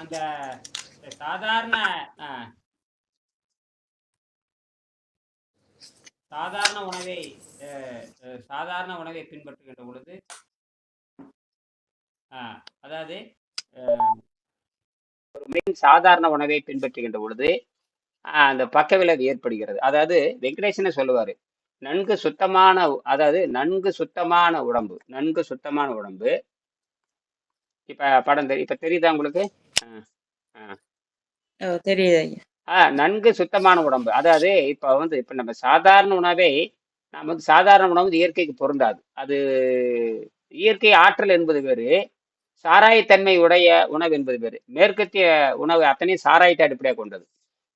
அந்த சாதாரண சாதாரண உணவை சாதாரண உணவை பின்பற்றுகின்ற பொழுது அதாவது ஒரு மெயின் சாதாரண உணவை பின்பற்றுகின்ற பொழுது அந்த பக்க விளைவு ஏற்படுகிறது. அதாவது வெங்கடேசனை சொல்லுவாரு நன்கு சுத்தமான அதாவது நன்கு சுத்தமான உடம்பு நன்கு சுத்தமான உடம்பு இப்ப படம் தெரி இப்ப தெரியுதா உங்களுக்கு? தெரியுது ஐயா. ஆ நன்கு சுத்தமான உடம்பு. அதாவது இப்ப வந்து இப்ப நம்ம சாதாரண உணவை வந்து சாதாரண உணவு இயற்கைக்கு பொருந்தாது. அது இயற்கை ஆற்றல் என்பது வேறு சாராயத்தன்மை உடைய உணவு என்பது வேறு. மேற்கத்திய உணவு அத்தனையும் சாராயத்தை அடிப்படையாக கொண்டது.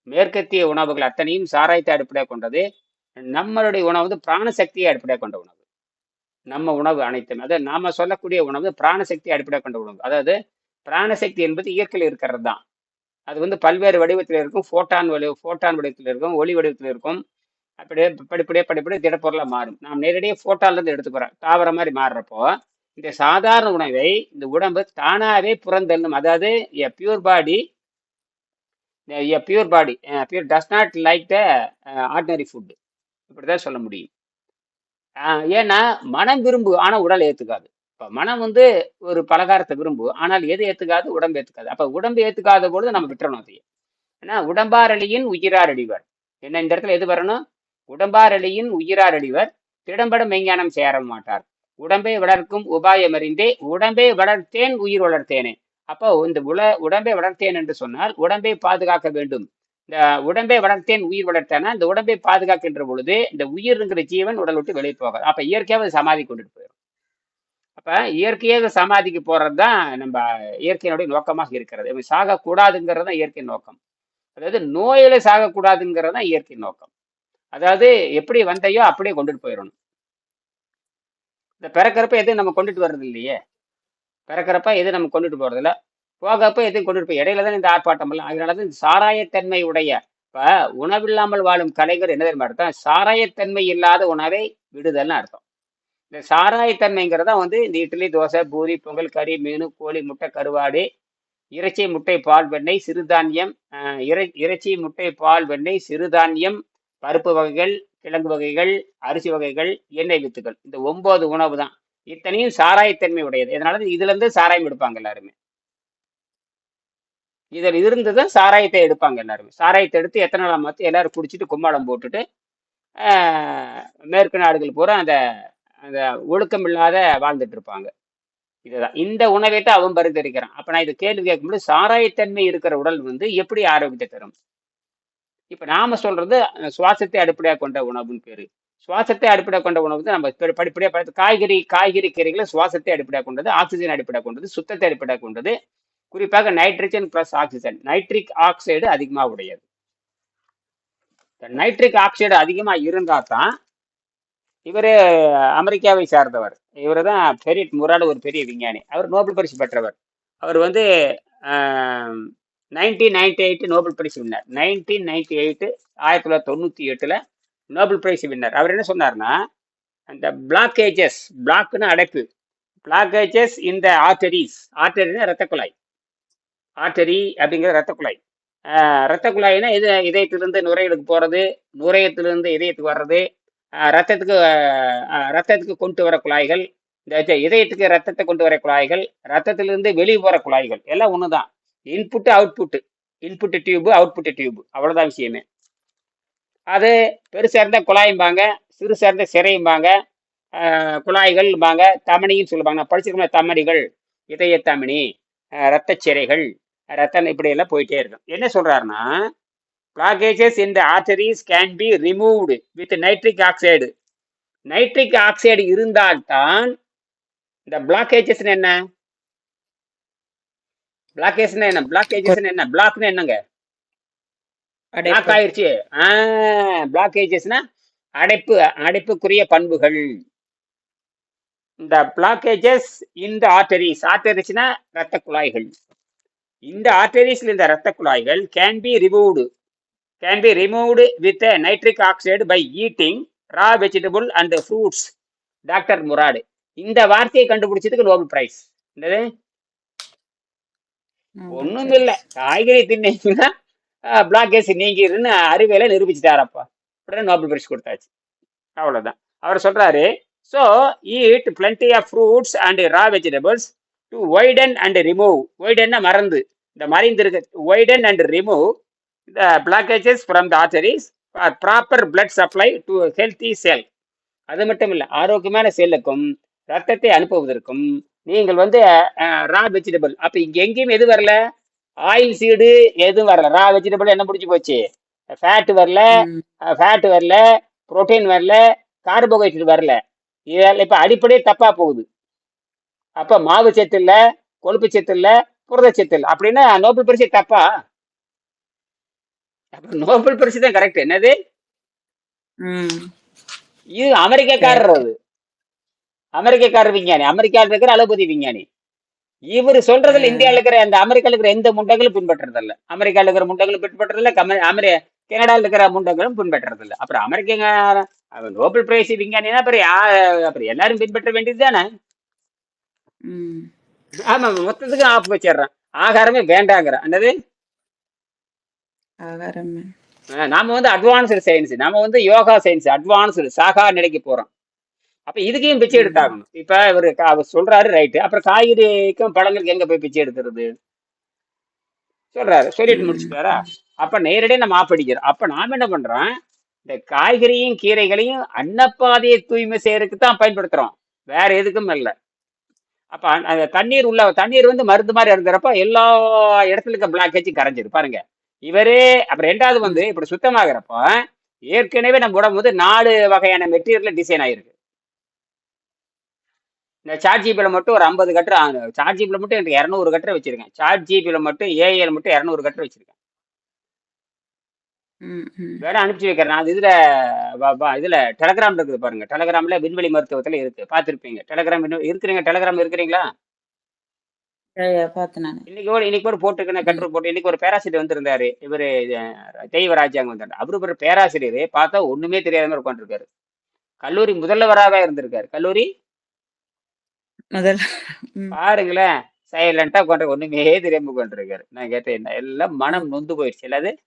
மேற்கத்திய உணவுகள் அத்தனையும் சாராயத்தை அடிப்படையாக கொண்டது. நம்மளுடைய உணவு வந்து பிராணசக்தியை அடிப்படையாக கொண்ட உணவு. நம்ம உணவு அனைத்தும். அதாவது நாம சொல்லக்கூடிய உணவு பிராணசக்தியை அடிப்படையாக கொண்ட உணவு. அதாவது பிராணசக்தி என்பது இயற்கையில் இருக்கிறது தான் அது வந்து பல்வேறு வடிவத்தில் இருக்கும். ஃபோட்டான் வடிவ ஃபோட்டான் வடிவத்தில் இருக்கும் ஒளி வடிவத்தில் இருக்கும். அப்படியே படிப்படியே படிப்படியே திடப்பொருளாக மாறும். நாம் நேரடியாக ஃபோட்டான்லேருந்து எடுத்துக்கிறோம். தாவர மாதிரி மாறுறப்போ இந்த சாதாரண உணவை இந்த உடம்பு தானாகவே புறந்தள்ளும் அதாவது a pure body a pure body pure does not like the ordinary food இப்படி தான் சொல்ல முடியும். ஏன்னா மனம் விரும்பு ஆனால் உடல் ஏற்றுக்காது இப்போ மனம் வந்து ஒரு பலகாரத்தை விரும்பு ஆனால் எது ஏற்றுக்காது உடம்பு ஏற்றுக்காது அப்போ உடம்பு ஏற்றுக்காத பொழுது நம்ம விட்டுறணும் அதையே. ஏன்னா உடம்பாரளியின் உயிரார் அடிவர் என்ன இந்த இடத்துல எது வரணும்? உடம்பாரளியின் உயிரார் அடிவர் திடம்பட மெய்ஞானம் சேர மாட்டார். உடம்பை வளர்க்கும் உபாயம் அறிந்தே உடம்பை வளர்த்தேன் உயிர் வளர்த்தேனே. அப்போ இந்த உல உடம்பை வளர்த்தேன் என்று சொன்னால் உடம்பை பாதுகாக்க வேண்டும். இந்த உடம்பை வளர்த்தேன் உயிர் வளர்த்தேன்னா இந்த உடம்பை பாதுகாக்கின்ற பொழுது இந்த உயிர்ங்கிற ஜீவன் உடல் விட்டு வெளியே போகாது. அப்ப இயற்கையாக அது சமாதி கொண்டுட்டு போயிடும் அப்ப இயற்கையாக சமாதிக்கு போறது தான் நம்ம இயற்கையினுடைய நோக்கமாக இருக்கிறது. சாகக்கூடாதுங்கிறது தான் இயற்கை நோக்கம். அதாவது நோயில சாகக்கூடாதுங்கிறது தான் இயற்கை நோக்கம். அதாவது எப்படி வந்தையோ அப்படியே கொண்டுட்டு போயிடணும் இந்த பிறக்கிறப்ப எதுவும் நம்ம கொண்டுட்டு வர்றது இல்லையே. பிறக்கிறப்ப எதுவும் நம்ம கொண்டுட்டு போகிறதில்ல போகப்ப எதுவும் கொண்டு போய் இடையில தான் இந்த ஆர்ப்பாட்டம் எல்லாம். அதனால தான் சாராயத்தன்மை உடைய இப்ப உணவில்லாமல் வாழும் கலைஞர் என்ன தெரியுமா அர்த்தம்? சாராயத்தன்மை இல்லாத உணவை விடுதல்னு அர்த்தம். இந்த சாராயத்தன்மைங்கிறதா வந்து இந்த இட்லி தோசை பூரி பொங்கல் கறி மீன் கோழி முட்டை கருவாடு இறைச்சி முட்டை பால் வெண்ணெய் சிறுதானியம் இறை இறைச்சி முட்டை பால் வெண்ணெய் சிறுதானியம் பருப்பு வகைகள் கிழங்கு வகைகள் அரிசி வகைகள் எண்ணெய் வித்துகள். இந்த ஒன்பது உணவு தான் இத்தனையும் சாராயத்தன்மை உடையது. இதனால தான் இதுல இருந்து சாராயம் எடுப்பாங்க எல்லாருமே. இதில் இருந்ததும் சாராயத்தை எடுப்பாங்க எல்லாருமே. சாராயத்தை எடுத்து எத்தனை நாள் மாற்றி எல்லாரும் குடிச்சிட்டு கும்மாளம் போட்டுட்டு மேற்கு நாடுகள் பூரா அந்த அந்த ஒழுக்கம் இல்லாத வாழ்ந்துட்டு இருப்பாங்க. இதுதான். இந்த உணவை தான் அவன் பரிந்துரைக்கிறான். அப்ப நான் இதை கேள்வி கேட்கும்போது சாராயத்தன்மை இருக்கிற உடல் வந்து எப்படி ஆரோக்கியத்தை தரும்? இப்ப நாம சொல்றது சுவாசத்தை அடிப்படையாக கொண்ட உணவுன்னு பேரு. சுவாசத்தை அடிப்படையாக கொண்ட உணவு நம்ம படிப்படியாக பார்த்து காய்கறி காய்கறி கீரைகளை சுவாசத்தை அடிப்படையாக கொண்டது ஆக்சிஜன் அடிப்படையாக கொண்டது சுத்தத்தை அடிப்படையாக கொண்டது குறிப்பாக nitrogen plus oxygen nitric oxide அதிகமாக உடையது. நைட்ரிக் ஆக்சைடு அதிகமாக இருந்தால் தான் இவர் அமெரிக்காவை சார்ந்தவர். இவர் தான் பெரிய முராடு ஒரு பெரிய விஞ்ஞானி. அவர் நோபல் பரிசு பெற்றவர். அவர் வந்து நைன்டீன் நைன்டி எயிட் நோபல் பரிசு வின்னர். நைன்டீன் நைன்டி எயிட்டு ஆயிரத்தி தொள்ளாயிரத்தி தொண்ணூற்றி எட்டில் நோபல் பிரைஸ் வின்னர். அவர் என்ன சொன்னார்னா அந்த பிளாக்கேஜஸ் பிளாக்னு அடைப்பு. பிளாக்கேஜஸ் இந்த ஆர்டரிஸ் ஆர்டரினா ரத்த குழாய். ஆர்டரி அப்படிங்கிற ரத்த குழாய். ரத்த குழாய்னா இது இதயத்திலிருந்து நுரையீரலுக்கு போகிறது நுரையத்திலிருந்து இதயத்துக்கு வர்றது ரத்தத்துக்கு ரத்தத்துக்கு கொண்டு வர குழாய்கள் இந்த இதயத்துக்கு ரத்தத்தை கொண்டு வர குழாய்கள் ரத்தத்திலிருந்து வெளியே போகிற குழாய்கள் எல்லாம் ஒன்று தான் input output input tube output tube அவ்வளோதான் விஷயமே. அது பெருசாக இருந்தால் குழாயும்பாங்க சிறுசாக இருந்தால் சிறையும்பாங்க குழாய்கள்பாங்க தமணின்னு சொல்லுவாங்க. நான் படிச்சிருக்கோம் தமணிகள் இதய தமணி ஆஹ் சிறைகள் ரத்தம் இப்படி எல்லாம் போயிட்டே இருக்கும். என்ன சொல்றாருன்னா blockages in the arteries can be removed with nitric oxide nitric oxide இருந்தால்தான் இந்த பிளாக்கேஜஸ் என்ன? பிளாக்கேஜ்னா என்ன? பிளாக்கேஜஸ் என்ன? பிளாக்னு என்னங்க? பிளாக் ஆயிருச்சு. பிளாக்கேஜஸ்னா அடைப்பு அடைப்புக்குரிய பண்புகள். இந்த பிளாக்கேஜஸ் இந்த ஆர்டரிஸ் ஆர்டரிஸ்னா ரத்த குழாய்கள். இந்த ஆர்டரிஸ்ல இந்த ரத்த குழாய்கள் can be removed can be removed with nitric oxide by eating raw vegetable and fruits doctor Murad இந்த வார்த்தையை கண்டுபிடிச்சதுக்கு நோபல் பிரைஸ் என்னது? ஒண்ணும். இல்ல காய்கறி தின்னீங்கன்னா பிளாக் கேஸ் நீங்கிருன்னு அறிவியல நிரூபிச்சுட்டாரப்பா. உடனே நோபல் பரிசு கொடுத்தாச்சு. அவ்வளவுதான். அவர் சொல்றாரு so eat plenty of fruits and raw vegetables to widen and remove ஒய்டன்னா மறந்து. இந்த மறைந்து இருக்க widen and remove the blockages from the arteries for proper blood supply to healthy cell அது மட்டும் இல்லை ஆரோக்கியமான செல்லுக்கும் ரத்தத்தை அனுப்புவதற்கும் நீங்கள் வந்து ரா வெஜிடபிள் அப்ப இங்க எங்கேயும் எது வரல? ஆயில் சீடு எதுவும் வரல. ரா வெஜிடபிள் என்ன முடிஞ்சு போச்சு? ஃபேட் வரல. ஃபேட் வரல. புரோட்டீன் வரல. கார்போஹைட்ரேட் வரல. இதெல்லாம் இப்ப அடிப்படையே தப்பா போகுது. அப்ப மாவு சத்து இல்ல கொழுப்பு சத்து இல்ல புரதச்சத்து இல்ல. அப்படின்னா நோபல் பரிசு தப்பா? அப்ப நோபல் பரிசு தான் கரெக்ட் என்னது. இது அமெரிக்கக்காரர். அது. அமெரிக்கக்காரர் விஞ்ஞானி. அமெரிக்காவில் இருக்கிற அலோபதி விஞ்ஞானி. இவர் சொல்றதுல இந்தியாவில் இருக்கிற அந்த அமெரிக்காவில் இருக்கிற எந்த முண்டங்களும் பின்பற்றதில்ல அமெரிக்காவில் இருக்கிற முண்டங்களும் பின்பற்றதில்ல கம அமெரி கனடாவில் இருக்கிற முண்டங்களும் பின்பற்றதில்ல அப்புறம் அமெரிக்க நோபல் பிரைஸ் விஞ்ஞானினா அப்புறம் அப்புறம் எல்லாரும் பின்பற்ற வேண்டியது தானே. ஆமா மொத்தத்துக்கு ஆஃப் வச்சிடுறான். ஆகாரமே வேண்டாங்கிறான் என்னது? ஆகாரம் நாம வந்து அட்வான்ஸ்டு சயின்ஸ் நாம வந்து யோகா சயின்ஸ் அட்வான்ஸ்டு சாகா நிலைக்கு போறோம். அப்ப இதுக்கையும் பிச்சை. எடுத்தாகணும். இப்ப இவரு அவர் சொல்றாரு ரைட்டு அப்புறம் காய்கறிக்கும் பழங்களுக்கு எங்க போய் பிச்சை எடுக்கிறது? சொல்றாரு சொல்லிட்டு. முடிச்சுட்டாரா? அப்ப நேரடியாக நம்ம ஆப்படிக்கிறோம் அப்ப நாம என்ன பண்றோம்? இந்த காய்கறியும் கீரைகளையும் அன்னப்பாதையை தூய்மை செய்யறதுக்கு தான் பயன்படுத்துறோம். வேற எதுக்கும் இல்லை. அப்போ அந்த தண்ணீர் உள்ள தண்ணீர் வந்து மருந்து மாதிரி இருந்துறப்ப எல்லா இடத்துல இருக்க பிளாக்கேஜ் கரைஞ்சிரு பாருங்க. இவரே அப்புறம் ரெண்டாவது வந்து இப்படி சுத்தமாகிறப்போ ஏற்கனவே நம்ம உடம்பு வந்து நாலு வகையான மெட்டீரியல் டிசைன் ஆயிருக்கு. இந்த சாட் ஜிபியில் மட்டும் ஒரு ஐம்பது கட்டுரை சாட் ஜிபியில் மட்டும் எனக்கு இரநூறு கட்டுரை வச்சிருக்கேன். சாட் ஜிபியில் மட்டும் ஏஎல் மட்டும் இரநூறு கட்டுரை வச்சிருக்கேன். வேணா அனுப்பிச்சு வைக்கிறேன். அது இதுல வ- வ- இதுல டெலகிராம் இருக்குது பாருங்க. டெலகிராம்ல விண்வெளி மருத்துவத்துல இருக்கு. பார்த்திருப்பீங்க. டெலகிராம் விண்வெளி- இருக்கிறீங்க? டெலகிராம் இருக்கிறீங்களா? ஐயா, பார்த்தேன் நானு. இன்னைக்கு ஒரு இன்னைக்கு ஒரு போட்டுருக்கேன் ம். கட்டுரை போட்டு இன்னைக்கு ஒரு பேராசிரியர் வந்திருந்தாரு. இவரு அஹ், தெய்வராஜாங்க வந்தாரு அவரு ஒரு பேராசிரியர். பார்த்தா ஒண்ணுமே தெரியாத மாதிரி உட்காந்துருக்காரு கல்லூரி முதல்வராக இருந்திருக்காரு. கல்லூரி? முதல் ம். பாருங்களேன். சைலண்டா உட்காந்து ஒண்ணுமே தெரியாம உட்காந்துருக்காரு நான் கேட்டேன் என்ன எல்லாம் மனம் நொந்து போயிடுச்சு. இல்லாது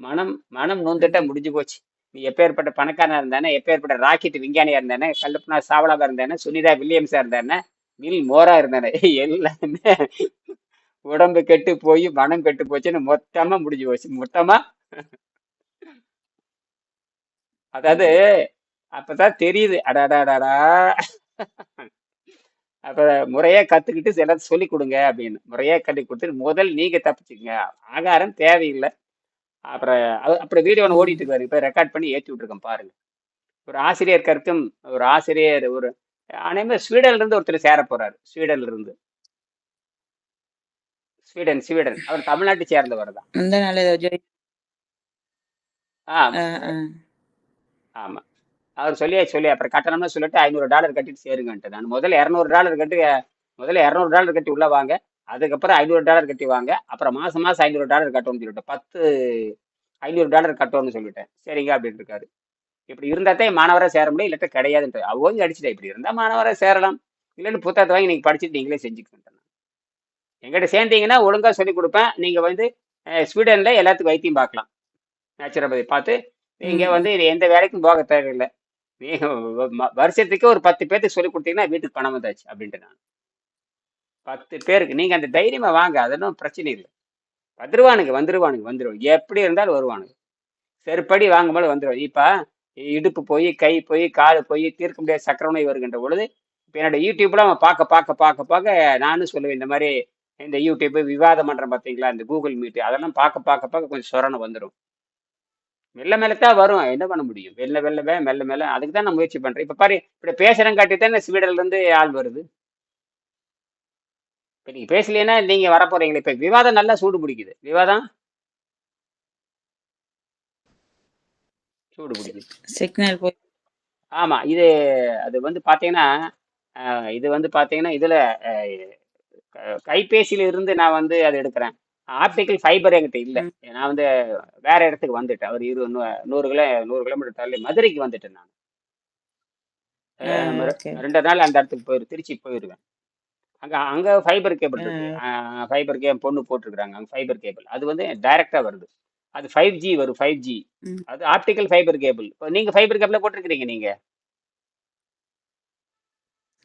மனம் மனம் நொந்துட்டா முடிஞ்சு போச்சு. நீ எப்பேற்பட்ட பணக்காரனா இருந்தானே எப்பேற்பட்ட ராக்கெட் விஞ்ஞானியா இருந்தானே கல்பனா சாவலாவா இருந்தானே சுனிதா வில்லியம்ஸா இருந்தானே வில் மோரா இருந்தானே எல்லாமே உடம்பு கெட்டு போய் மனம் கெட்டு போச்சுன்னு மொத்தமா முடிஞ்சு போச்சு. மொத்தமா? அதாவது அப்பதான் தெரியுது. அடாடாடாடா அப்ப முறையா கத்துக்கிட்டு சில சொல்லி கொடுங்க அப்படின்னு. முறையா கட்டி கொடுத்துட்டு முதல் நீங்க தப்பிச்சுங்க ஆகாரம் தேவையில்லை. அப்புறம் அப்புறம் வீடியோ ஒன்று. ஓடிட்டு இருக்காரு. இப்ப ரெக்கார்ட் பண்ணி ஏற்றி விட்டுருக்கேன் பாருங்க. ஒரு ஆசிரியர் கருத்தும் ஒரு ஆசிரியர் ஒரு அனைவரும் ஸ்வீடன்ல இருந்து ஒருத்தர் சேர போறாரு. ஸ்வீடன்ல இருந்து. Sweden Sweden. அவர் தமிழ்நாட்டை சேர்ந்தவர் தான். நாள் ஆ. ஆமா. அவர் சொல்லி சொல்லி அப்புறம் கட்டணம்னு சொல்லிட்டு ஐநூறு டாலர் கட்டிட்டு சேருங்கன்ட்டு. நான் முதல்ல இரநூறு டாலர் கட்டி முதல்ல இரநூறு டாலர் கட்டி உள்ள வாங்க. அதுக்கப்புறம் ஐநூறு டாலர் கட்டி வாங்க அப்புறம் மாசம் மாசம் ஐநூறு டாலர் கட்டணும்னு சொல்லிட்டேன் பத்து ஐநூறு டாலர் கட்டணும்னு சொல்லிட்டேன் சரிங்க அப்படின்னு இருக்காரு. இப்படி இருந்தாதான் மாணவராக சேர முடியும் இல்லாட்ட கிடையாதுன்ட்டு. அவங்க அடிச்சுட்டா இப்படி இருந்தா மாணவராக சேரலாம். இல்லைன்னு புத்தகத்தை வாங்கி நீங்க படிச்சுட்டு நீங்களே செஞ்சுக்கிட்டு எங்கிட்ட சேர்ந்தீங்கன்னா ஒழுங்கா சொல்லி கொடுப்பேன். நீங்க வந்து ஸ்வீடன்ல எல்லாத்துக்கும் வைத்தியம் பார்க்கலாம். நேச்சுரோபதி பார்த்து நீங்க ம். வந்து இது எந்த வேலைக்கும் போக தேவையில்லை. வருஷத்துக்கு ஒரு பத்து பேருக்கு சொல்லி கொடுத்தீங்கன்னா வீட்டுக்கு பணம் வந்தாச்சு அப்படின்ட்டு நான். பத்து பேருக்கு நீங்க அந்த தைரியமா வாங்க அதெல்லாம் பிரச்சனை இல்லை. வந்துருவானுங்க வந்துருவானுங்க வந்துருவானுங்க எப்படி இருந்தாலும் வருவானுங்க. செருப்படி வாங்கும்போது வந்துருவாங்க. இப்ப இடுப்பு போய் கை போய் கால் போய் தீர்க்க முடியாத சக்கரை நோய் வருகின்ற பொழுது இப்போ என்னோட யூடியூப்ல அவன் பார்க்க பார்க்க பார்க்க பார்க்க நானும் சொல்லுவேன் இந்த மாதிரி இந்த யூடியூப் விவாதம் பண்றேன் பார்த்தீங்களா இந்த கூகுள் மீட் அதெல்லாம் பார்க்க பார்க்க பார்க்க கொஞ்சம் சொரணை வந்துடும் மெல்ல மெல்ல தான் வரும். என்ன பண்ண முடியும்? வெள்ள வெள்ளவே மெல்ல மெல்ல அதுக்கு தான் நான் முயற்சி பண்றேன். இப்ப பாரு இப்படி பேசுறேன் காட்டி தானே ஸ்வீடன்ல இருந்து ஆள் வருது. இப்ப நீங்க பேசலைன்னா நீங்க வர போறீங்களே இப்ப விவாதம் நல்லா சூடு பிடிக்குது. விவாதம்? சூடு பிடிக்குது. சிக்னல் போய் ஆமா இது அது வந்து பாத்தீங்கன்னா அஹ், இது வந்து பாத்தீங்கன்னா இதுல கைபேசியில இருந்து நான் வந்து அதை எடுக்கிறேன். ஆப்டிக்கல் ஃபைபர் என்கிட்ட இல்லை. நான் வந்து வேற இடத்துக்கு வந்துட்டேன். ஒரு இரு நூறு கிலோ நூறு கிலோமீட்டர் தள்ளி மதுரைக்கு வந்துட்டேன் நான். ரெண்டு நாள் அந்த இடத்துக்கு போயிரு திருச்சி போயிடுவேன் அங்க அங்க ஃபைபர் கேபிள் இருக்கு. ஃபைபர் கே பொண்ணு போட்டிருக்காங்க அங்க ஃபைபர் கேபிள் அது வந்து டைரக்டா வருது. அது ஃபைவ் ஜி வரும் ஃபைவ் ஜி. அது ஆப்டிக்கல் ஃபைபர் கேபிள் இப்போ நீங்க ஃபைபர் கேபிள போட்டிருக்கிறீங்க நீங்க.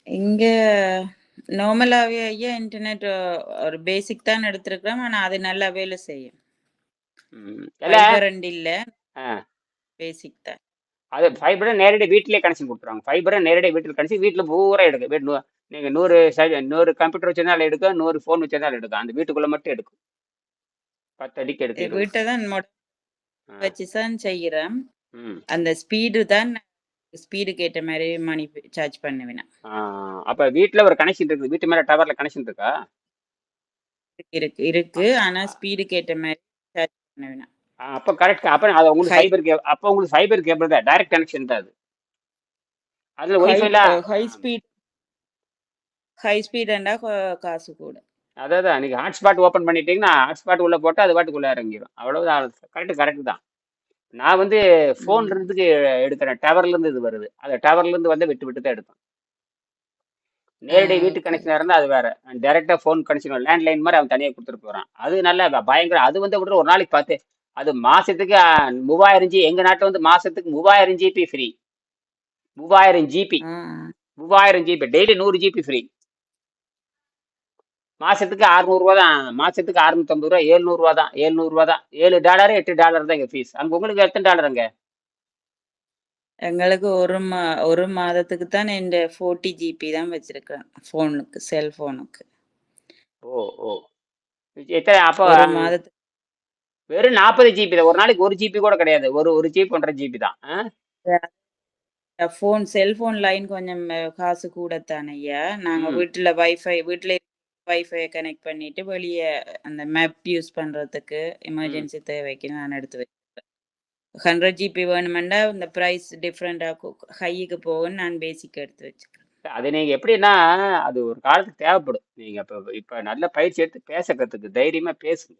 இங்க நார்மலாவே ஐயா இன்டர்நெட் ஒரு பேசிக் தான் எடுத்திருக்கிறோம். ஆனா அது நல்லா வேலை செய்யும். ரெண்டு இல்ல. பேசிக் தான். அது ஃபைபரை நேரடியாக வீட்டிலே கனெக்ஷன் கொடுத்துருவாங்க. ஃபைபரை நேரடியாக வீட்டில் கனெக்ஷன் வீட்டில் பூரா எடுக்கும் வீட்டு நூ- நீங்க நூறு நூறு கம்ப்யூட்டர் வச்சிருந்தாலும் எடுக்கும் நூறு ஃபோன் வச்சிருந்தாலும் எடுக்கும் அந்த வீட்டுக்குள்ள மட்டும் எடுக்கும். பத்து அடிக்கு எடுக்கும். வீட்டை தான். வச்சு தான் அந்த ஸ்பீடு தான் ஸ்பீடுக்கு ஏற்ற மாதிரி மணி சார்ஜ் பண்ணுவேன் அப்ப வீட்ல ஒரு கனெக்ஷன் இருக்குது. வீட்டு மேல டவர்ல கனெக்ஷன் இருக்கா? இருக்கு இருக்கு. ஆனா ஸ்பீடுக்கு ஏற்ற மாதிரி சார்ஜ் பண்ணுவேன் அப்ப கரெக்ட் அப்ப அது உங்களுக்கு ஃபைபர் கே அப்ப உங்களுக்கு ஃபைபர் கேபிள் தான். டைரக்ட் கனெக்ஷன் தான் அது. அதுல ஒய்ஃபைல ஹை ஸ்பீட் ஹை ஸ்பீடுண்டா காசு கூட. அதாவது நீங்க ஹாட்ஸ்பாட் ஓபன் பண்ணிட்டீங்கன்னா ஹாட்ஸ்பாட் உள்ள போட்டு அது பாட்டுக்குள்ள இறங்கிடும் அவ்வளவுதான் கரெக்ட் கரெக்ட் தான். நான் வந்து ஃபோன்ல இருந்து எடுக்கிறேன் டவர்ல இருந்து இது வருது. அது டவர்ல இருந்து வந்து விட்டு விட்டு தான் எடுப்பேன் நேரடி வீட்டு okay. கனெக்ஷன் இருந்தா அது வேற. டைரக்டா ஃபோன் கனெக்ஷன் லேண்ட்லைன் மாதிரி அவன் தனியா கொடுத்துட்டு போறான். அது நல்ல ப- பயங்கர அது வந்து விட ஒரு நாளைக்கு பார்த்து அது மாசத்துக்கு மூவாயிரம் ஜி எங்க நாட்டு வந்து மாசத்துக்கு மூவாயிரம் ஜிபி ஃப்ரீ மூவாயிரம் ஜிபி மூவாயிரம் ஜிபி டெய்லி நூறு ஜிபி ஃப்ரீ மாசத்துக்கு அறுநூறுவா தான். மாசத்துக்கு அறுநூத்தம்பது ரூபா ஏழ்நூறுவா தான். ஏழ்நூறுவா தான். ஏழு டாலர் எட்டு டாலர் தான் இங்க ஃபீஸ் அங்க உங்களுக்கு எத்தனை டாலர் அங்க? எங்களுக்கு ஒரு மா ஒரு மாதத்துக்கு தான் இந்த ஃபோர்ட்டி ஜிபி தான் வச்சிருக்கேன். ஃபோனுக்கு செல்போனுக்கு ஓ ஓ. எத்தனை அப்போ ஒரு மாதத்துக்கு வெறும் நாற்பது ஜிபி தான். ஒரு நாளைக்கு ஒரு ஜிபி கூட கிடையாது. ஒரு ஒரு ஜிபி ஒன்றரை ஜிபி தான்? ஃபோன் செல்போன் லைன் கொஞ்சம் காசு கூடத்தானே ஐயா. நாங்க ம். வீட்டுல வைஃபை வீட்டுல வைஃபை கனெக்ட் பண்ணிட்டு வெளியே அந்த மேப் யூஸ் பண்றதுக்கு எமர்ஜென்சி தேவைக்கு நான் எடுத்து வச்சிருக்கேன். ஹண்ட்ரட் ஜிபி வேணுமெண்டா இந்த ப்ரைஸ் டிஃப்ரெண்டாக ஹைக்கு போகுன்னு நான் பேசிக் எடுத்து வச்சுக்கிறேன் அது நீங்க எப்படின்னா அது ஒரு காலத்துக்கு தேவைப்படும். நீங்க இப்ப இப்ப நல்ல பயிற்சி எடுத்து பேச கத்துக்கு தைரியமா பேசுங்க.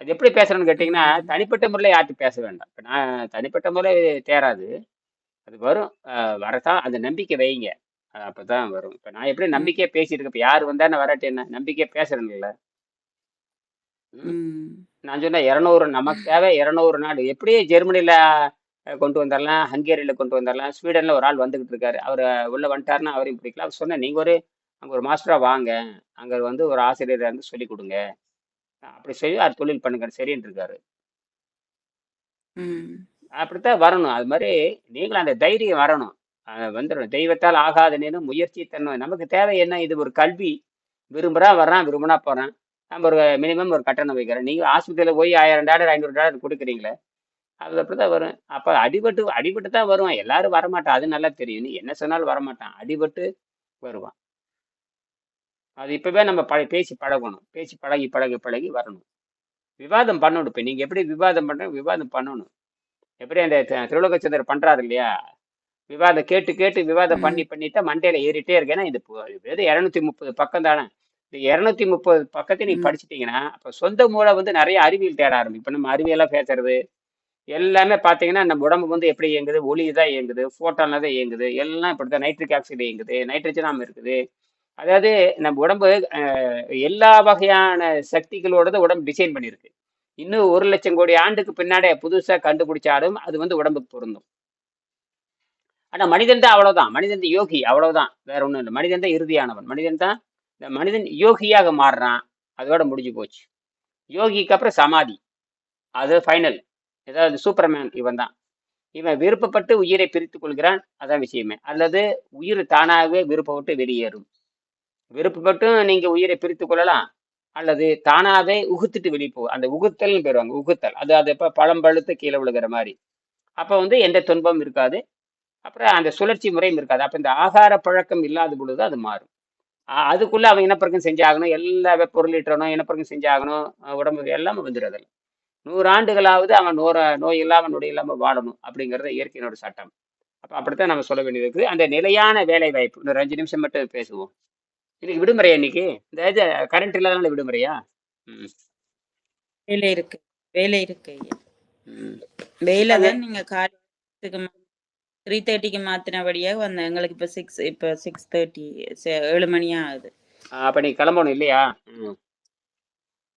அது எப்படி பேசுறேன்னு கேட்டீங்கன்னா. தனிப்பட்ட முறையில் யார்கிட்ட பேச வேண்டாம். இப்ப நான் தனிப்பட்ட முறை தேராது. அது வரும். வரதான் அந்த நம்பிக்கை வைங்க. அப்பதான் வரும். இப்ப நான் எப்படி நம்பிக்கையா பேசிட்டு இருக்கேன். இப்ப யார் வந்தா நான் வராட்டி என்ன? நம்பிக்கையா பேசுறேன்ல. நான் சொன்னேன் இரநூறு நமக்கு தேவை இரநூறு நாடு. எப்படி ஜெர்மனியில் கொண்டு வந்துடலாம் ஹங்கேரியில் கொண்டு வந்துடலாம் ஸ்வீடனில் ஒரு ஆள் வந்துகிட்டு இருக்காரு. அவர் உள்ள வந்துட்டாருன்னா அவரையும் பிடிக்கலாம். அவர் சொன்னேன் நீங்கள் ஒரு அங்கே ஒரு மாஸ்டராக வாங்க. அங்கே வந்து ஒரு ஆசிரியராக இருந்து சொல்லி கொடுங்க. அப்படி சொல்லி அது தொழில் பண்ணுங்க. சரின்னு இருக்காரு. அப்படித்தான் வரணும். அது மாதிரி நீங்களும் அந்த தைரியம் வரணும். வந்துடும் தெய்வத்தால் ஆகாதனேன்னு முயற்சி தன்மை. நமக்கு தேவை என்ன? இது ஒரு கல்வி. விரும்புறா வர்றான் விரும்பினா போறான். நம்ம ஒரு மினிமம் ஒரு கட்டணம் வைக்கிறோம். நீங்க ஆஸ்பத்திரியில் போய் ஆயிரம் டாலர் ஐநூறு டாலர் கொடுக்குறீங்களே அது அப்படிதான் வரும். அப்ப அடிபட்டு அடிபட்டு தான் வருவான். எல்லாரும் வரமாட்டான். அது நல்லா தெரியும். நீ என்ன சொன்னாலும் வரமாட்டான். அடிபட்டு வருவான். அது இப்பவே நம்ம பழ பேசி பழகணும். பேசி பழகி பழகி பழகி வரணும். விவாதம் பண்ணணும். இப்ப நீங்க எப்படி விவாதம் பண்ற விவாதம் பண்ணணும். எப்படி அந்த தி- திருலோகச்சந்திரர் பண்றாரு இல்லையா? விவாதம் கேட்டு கேட்டு விவாதம் பண்ணி பண்ணிட்டு மண்டையில ஏறிட்டே இருக்கேன்னா இது வெறும் இரநூத்தி முப்பது பக்கம் தானே இந்த இரநூத்தி முப்பது பக்கத்தை நீ. படிச்சிட்டீங்கன்னா அப்ப சொந்த மூளை வந்து நிறைய அறிவியல் தேட ஆரம்பிக்கும். இப்ப நம்ம அறிவியலா பேசுறது எல்லாமே பாத்தீங்கன்னா நம்ம உடம்பு வந்து எப்படி இயங்குது? ஒளி தான் இயங்குது ஃபோட்டான்ல தான் இயங்குது எல்லாம் இப்படிதான் நைட்ரிக் ஆக்சைடு இயங்குது நைட்ரஜனாம் இருக்குது. அதாவது நம்ம உடம்பு எல்லா வகையான சக்திகளோட தான் உடம்பு டிசைன் பண்ணியிருக்கு. இன்னும் ஒரு லட்சம் கோடி ஆண்டுக்கு பின்னாடி புதுசா கண்டுபிடிச்சாலும் அது வந்து உடம்புக்கு பொருந்தும். ஆனா மனிதன் தான் அவ்வளவுதான். மனிதன் தான் யோகி அவ்வளவுதான். வேற ஒண்ணும் இல்லை. மனிதன் தான் இறுதியானவன். மனிதன் தான் இந்த மனிதன் யோகியாக மாறுறான். அதோட முடிஞ்சு போச்சு. யோகிக்கு அப்புறம் சமாதி. அது ஃபைனல் ஏதாவது சூப்பர்மேன் இவன் தான். இவன் விருப்பப்பட்டு உயிரை பிரித்து கொள்கிறான். அதான் விஷயமே. அல்லது உயிர் தானாகவே விருப்பப்பட்டு வெளியேறும். விருப்பப்பட்டும் நீங்க உயிரை பிரித்து கொள்ளலாம். அல்லது தானாவே உகுத்துட்டு வெளியே போகும் அந்த உகுத்தல்னு போயிடுவாங்க உகுத்தல். அது அது இப்போ பழம் பழுத்து கீழே விழுகிற மாதிரி. அப்போ வந்து எந்த துன்பம் இருக்காது. அப்புறம் அந்த சுழற்சி முறையும் இருக்காது. அப்ப இந்த ஆகார பழக்கம் இல்லாத பொழுது அது மாறும். அதுக்குள்ள அவன் இனப்பெருக்கம் செஞ்சாகணும்? எல்லா பொருளீட்டணும் இனப்பெருக்கம் செஞ்சாகணும்? அஹ் உடம்பு எல்லாமே வந்துடும் அதில் நூறு ஆண்டுகளாவது அவன் நோர நோய் இல்லாம நொடி இல்லாம வாழணும் அப்படிங்கிறது இயற்கையினோட சட்டம். அப்ப அப்படித்தான் நம்ம சொல்ல வேண்டியது இருக்குது அந்த நிலையான வேலை வாய்ப்பு. இன்னொரு அஞ்சு நிமிஷம் மட்டும் பேசுவோம். இன்னைக்கு விடுமுறை இன்னைக்கு இந்த இது கரண்ட் இல்லாதனால விடுமுறையா? ம். வேலை இருக்கு. வேலை இருக்கு வேலை தான் நீங்க காலைக்கு த்ரீ தேர்ட்டிக்கு மாத்தினபடியாக வந்தேன் எங்களுக்கு இப்போ சிக்ஸ் இப்போ சிக்ஸ் தேர்ட்டி ஏழு மணி ஆகுது. அப்போ நீ கிளம்பணும் இல்லையா?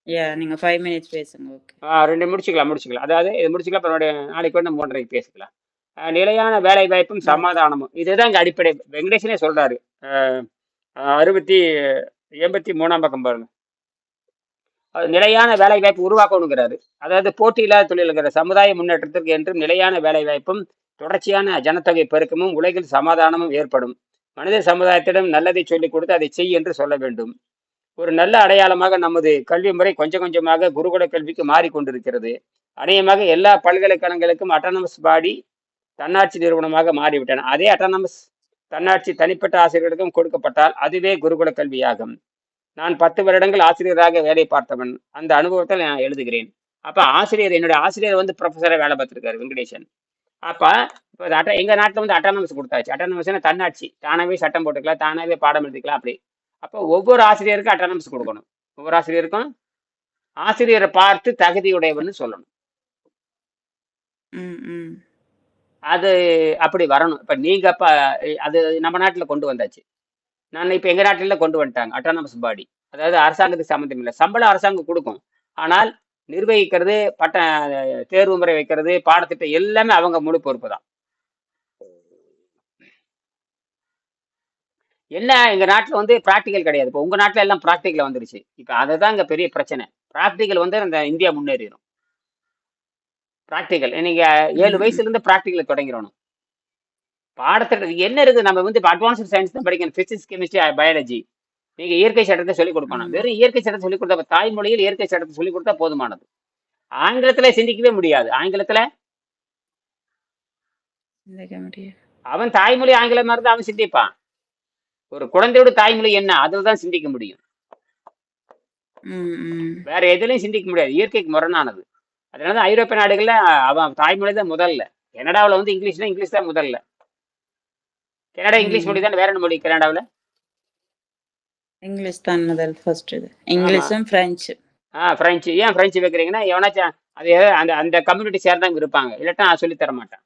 யா நீங்க ஃபைவ் மினிட்ஸ் பேசுங்க ஓகே ஆ ரெண்டு முடிச்சுக்கலாம் முடிச்சுக்கலாம். அதாவது இது முடிச்சுக்கலாம் அப்புறம் நாளைக்கு வந்து மூன்றரைக்கு பேசிக்கலாம். நிலையான வேலை வாய்ப்பும் சமாதானமும். இதுதான் இங்கே அடிப்படை. ஆ, ஆ, அறுபத்தி எண்பத்தி மூணாம் பக்கம் பாருங்க. நிலையான வேலை வாய்ப்பு உருவாக்கணுங்கிறாரு. அதாவது போட்டியில்லாத தொழில்கிற சமுதாய முன்னேற்றத்திற்கு என்றும் நிலையான வேலை வாய்ப்பும் தொடர்ச்சியான ஜனத்தொகை பெருக்கமும் உலகில் சமாதானமும் ஏற்படும். மனித சமுதாயத்திடம் நல்லதை சொல்லிக் கொடுத்து அதை செய் என்று சொல்ல வேண்டும். ஒரு நல்ல அடையாளமாக நமது கல்வி முறை கொஞ்சம் கொஞ்சமாக குருகுல கல்விக்கு மாறிக்கொண்டிருக்கிறது அநேகமாக எல்லா பல்கலைக்கழகங்களுக்கும் அட்டானமஸ் பாடி தன்னாட்சி நிறுவனமாக மாறிவிட்டன. அதே அட்டானமஸ் தன்னாட்சி தனிப்பட்ட ஆசிரியர்களுக்கும் கொடுக்கப்பட்டால் அதுவே குருகுல கல்வியாகும். நான் பத்து வருடங்கள் ஆசிரியராக வேலை பார்த்தவன். அந்த அனுபவத்தில் நான் எழுதுகிறேன். அப்ப ஆசிரியர் என்னுடைய ஆசிரியர் வந்து ப்ரொஃபஸராக வேலை பார்த்திருக்காரு வெங்கடேசன். அப்ப இப்போ அட்ட எங்க நாட்டில் வந்து அட்டானமஸ் கொடுத்தாச்சு. அட்டானமஸ்னா தன்னாட்சி. தானாவே சட்டம் போட்டுக்கலாம் தானாவே பாடம் எழுதிக்கலாம் அப்படி. அப்போ ஒவ்வொரு ஆசிரியருக்கும் அட்டானமஸ் கொடுக்கணும். ஒவ்வொரு ஆசிரியருக்கும் ஆசிரியரை பார்த்து தகுதியுடையவன்னு சொல்லணும். அது அப்படி வரணும். இப்போ நீங்க அப்ப அது நம்ம நாட்டில் கொண்டு வந்தாச்சு. நான் இப்போ எங்க நாட்டில கொண்டு வந்துட்டாங்க அட்டானமஸ் பாடி அதாவது அரசாங்கத்துக்கு சம்மந்தம் இல்லை. சம்பளம் அரசாங்கம் கொடுக்கும். ஆனால் நிர்வகிக்கிறது பட்ட தேர்வு முறை வைக்கிறது பாடத்திட்டம் எல்லாமே அவங்க முழு பொறுப்பு தான். என்ன எங்க நாட்டில் வந்து ப்ராக்டிக்கல் கிடையாது. இப்போ உங்க நாட்டில் எல்லாம் ப்ராக்டிக்கல் வந்துருச்சு. இப்போ அதுதான் இங்க பெரிய பிரச்சனை. ப்ராக்டிக்கல் வந்து இந்த இந்தியா முன்னேறிடும். ப்ராக்டிக்கல் நீங்க ஏழு வயசுல இருந்து ப்ராக்டிக்கல் தொடங்கிடணும். பாடத்திட்டம் என்ன இருக்குது? நம்ம வந்து இப்போ அட்வான்ஸ்டு சயின்ஸ் தான் படிக்கணும். பிசிக்ஸ் கெமிஸ்ட்ரி பயாலஜி நீங்க இயற்கை சட்டத்தை சொல்லிக் கொடுக்கணும். வெறும் இயற்கை சட்டத்தை சொல்லிக் கொடுத்தா தாய்மொழியில் இயற்கை சட்டத்தை சொல்லிக் கொடுத்தா போதுமானது. ஆங்கிலத்துல சிந்திக்கவே முடியாது. ஆங்கிலத்துல அவன் தாய்மொழி ஆங்கிலமா இருந்தா அவன் சிந்திப்பான். ஒரு குழந்தையோட தாய்மொழி என்ன? அதில் தான் சிந்திக்க முடியும். வேற எதுலையும் சிந்திக்க முடியாது. இயற்கைக்கு முரணானது. அதனால தான் ஐரோப்பிய நாடுகள்ல அவன் தாய்மொழி தான் முதல்ல. கனடாவில் வந்து இங்கிலீஷ்னா இங்கிலீஷ் தான் முதல்ல. கனடா இங்கிலீஷ் மொழி தான் வேற என்ன மொழி கனடாவில்? இங்கிலீஷ் தான் முதல் ஃபர்ஸ்ட் இது. இங்கிலீஷும் பிரெஞ்சு ஆ பிரெஞ்சு ஏன் பிரெஞ்சு வைக்கிறீங்கன்னா எவனாச்சும் அது அந்த அந்த கம்யூனிட்டி சேர்ந்தவங்க இருப்பாங்க இல்லாட்டா நான் சொல்லித் தர மாட்டேன்.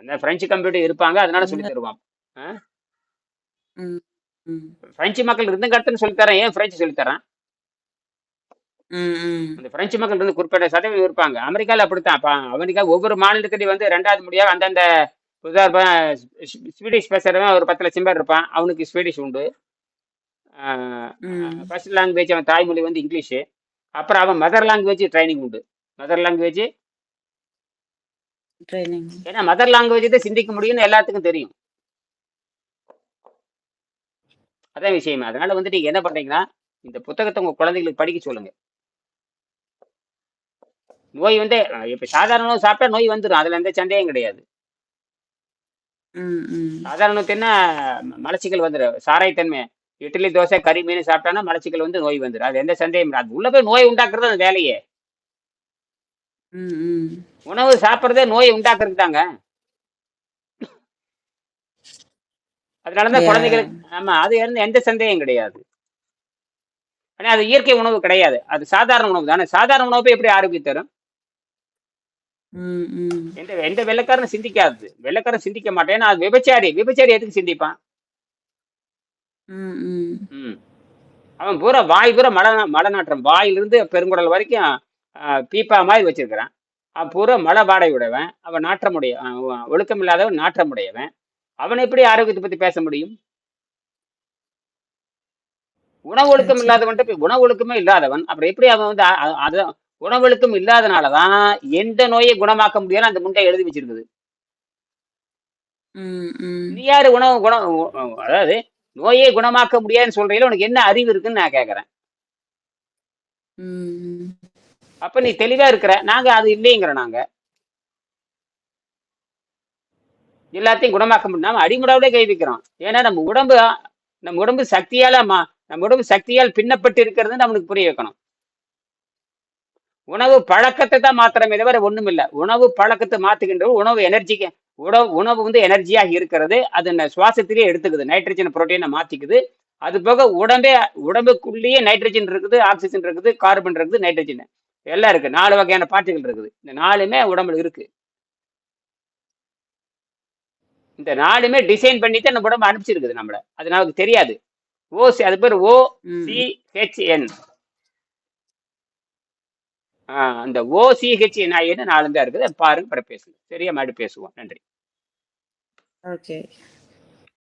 அந்த பிரெஞ்சு கம்யூனிட்டி இருப்பாங்க அதனால சொல்லி தருவான் ஆ? ம் ம் பிரெஞ்சு மக்கள் இருந்தங்காலத்துல சொல்லித் தரேன். ஏன் பிரெஞ்சு சொல்லித் தரேன்? அந்த பிரெஞ்சு மக்கள் வந்து குறிப்பிட்ட சதவீதம் இருப்பாங்க. அமெரிக்காவில் அப்படித்தான். அப்ப அமெரிக்கா ஒவ்வொரு மாநிலத்துக்கிட்டையும் வந்து ரெண்டாவது முடியாது அந்தந்த ஸ்வீடிஷ் பேசுறவன் ஒரு பத்து லட்சம் பேர் இருப்பான். அவனுக்கு ஸ்வீடிஷ் உண்டு. ஃபர்ஸ்ட் லாங்குவேஜ் அவன் தாய்மொழி வந்து இங்கிலீஷு. அப்புறம் அவன் மதர் லாங்குவேஜ் ட்ரைனிங் உண்டு. மதர் லாங்குவேஜ் ட்ரைனிங் ஏன்னா மதர் லாங்குவேஜ் தான் சிந்திக்க முடியும்னு எல்லாத்துக்கும் தெரியும். அதான் விஷயம். அதனால வந்து நீங்க என்ன பண்றீங்கன்னா இந்த புத்தகத்தை உங்க குழந்தைகளுக்கு படிக்க சொல்லுங்க. நோய் வந்து இப்ப சாதாரண உணவு சாப்பிட்டா நோய் வந்துடும் அதுல எந்த சந்தேகம் கிடையாது. சாதாரண தின்னா மலச்சிக்கல் வந்துடும் சாராயத்தன்மை. இட்லி தோசை கறி மீன் சாப்பிட்டானா மலச்சிக்கல் வந்து நோய் வந்துடும் அது எந்த சந்தேகம் இல்லை. அது உள்ள போய் நோய் உண்டாக்குறது அந்த வேலையே. உணவு சாப்பிட்றதே நோயை உண்டாக்குறது தாங்க. அதனாலதான் குழந்தைகளுக்கு ஆமா அது எந்த சந்தேகம் கிடையாது. ஆனா அது இயற்கை உணவு கிடையாது. அது சாதாரண உணவு தானே. சாதாரண உணவு எப்படி ஆரோக்கியம் தரும்? எந்த எந்த வெள்ளைக்காரனும் சிந்திக்காது. வெள்ளைக்காரன் சிந்திக்க மாட்டேன். ஏன்னா அது விபச்சாரி. விபச்சாரி எதுக்கு சிந்திப்பான்? ம் அவன் பூரா வாய் பூரா மல மலநாற்றம் வாயிலிருந்து பெருங்குடல் வரைக்கும் பீப்பா மாதிரி வச்சிருக்கிறான். அவன் பூரா மலை வாடை உடையவன். அவன் நாற்றமுடைய ஒழுக்கம் இல்லாதவன் நாற்றமுடையவன். அவன் எப்படி ஆரோக்கியத்தை பத்தி பேச முடியும்? உணவு ஒழுக்கம் போய் உணவு ஒழுக்கமே இல்லாதவன். அப்புறம் எப்படி அவன் வந்து அது உணவு ஒழுக்கம் இல்லாதனாலதான் எந்த நோயை குணமாக்க முடியாது அந்த முண்டை எழுதி வச்சிருக்குது. நீ யாரு உணவு குணம் அதாவது நோயை குணமாக்க முடியாதுன்னு சொல்றீங்களா உனக்கு என்ன அறிவு இருக்குன்னு நான் கேட்கறேன் அப்ப நீ தெளிவா இருக்கிற நாங்க அது இல்லைங்கிற நாங்க. எல்லாத்தையும் குணமாக்க முடியும். நாம அடிமுடாவிலே கை வைக்கிறோம். ஏன்னா நம்ம உடம்பு நம்ம உடம்பு சக்தியால நம்ம உடம்பு சக்தியால் பின்னப்பட்டு இருக்கிறது நம்மளுக்கு புரிய வைக்கணும். உணவு பழக்கத்தை தான் மாத்திரமே தவிர ஒண்ணும் இல்ல உணவு பழக்கத்தை மாத்துகின்ற உணவு எனர்ஜிக்கு உணவு உணவு வந்து எனர்ஜியாக இருக்கிறது. அது சுவாசத்திலேயே எடுத்துக்குது. நைட்ரஜன் புரோட்டீனை மாற்றிக்குது அது போக உடம்பே உடம்புக்குள்ளேயே நைட்ரஜன் இருக்குது ஆக்சிஜன் இருக்குது கார்பன் இருக்குது நைட்ரஜன் எல்லாம் இருக்கு. நாலு வகையான பார்ட்டிகள் இருக்குது. இந்த நாலுமே உடம்புல இருக்கு. இந்த நாலுமே டிசைன் பண்ணி தான் நம்ம உடம்பு அனுப்பிச்சிருக்குது நம்மள. அது நமக்கு தெரியாது. ஓ அது பேர் ஓ ம் சி ஹெச்என் அந்த ஓசிஹெச் என்ன நாலு தான் இருக்குது அதை பாருங்க அப்புறம் பேசுங்க. சரியா மாடி பேசுவோம். நன்றி. ஓகே.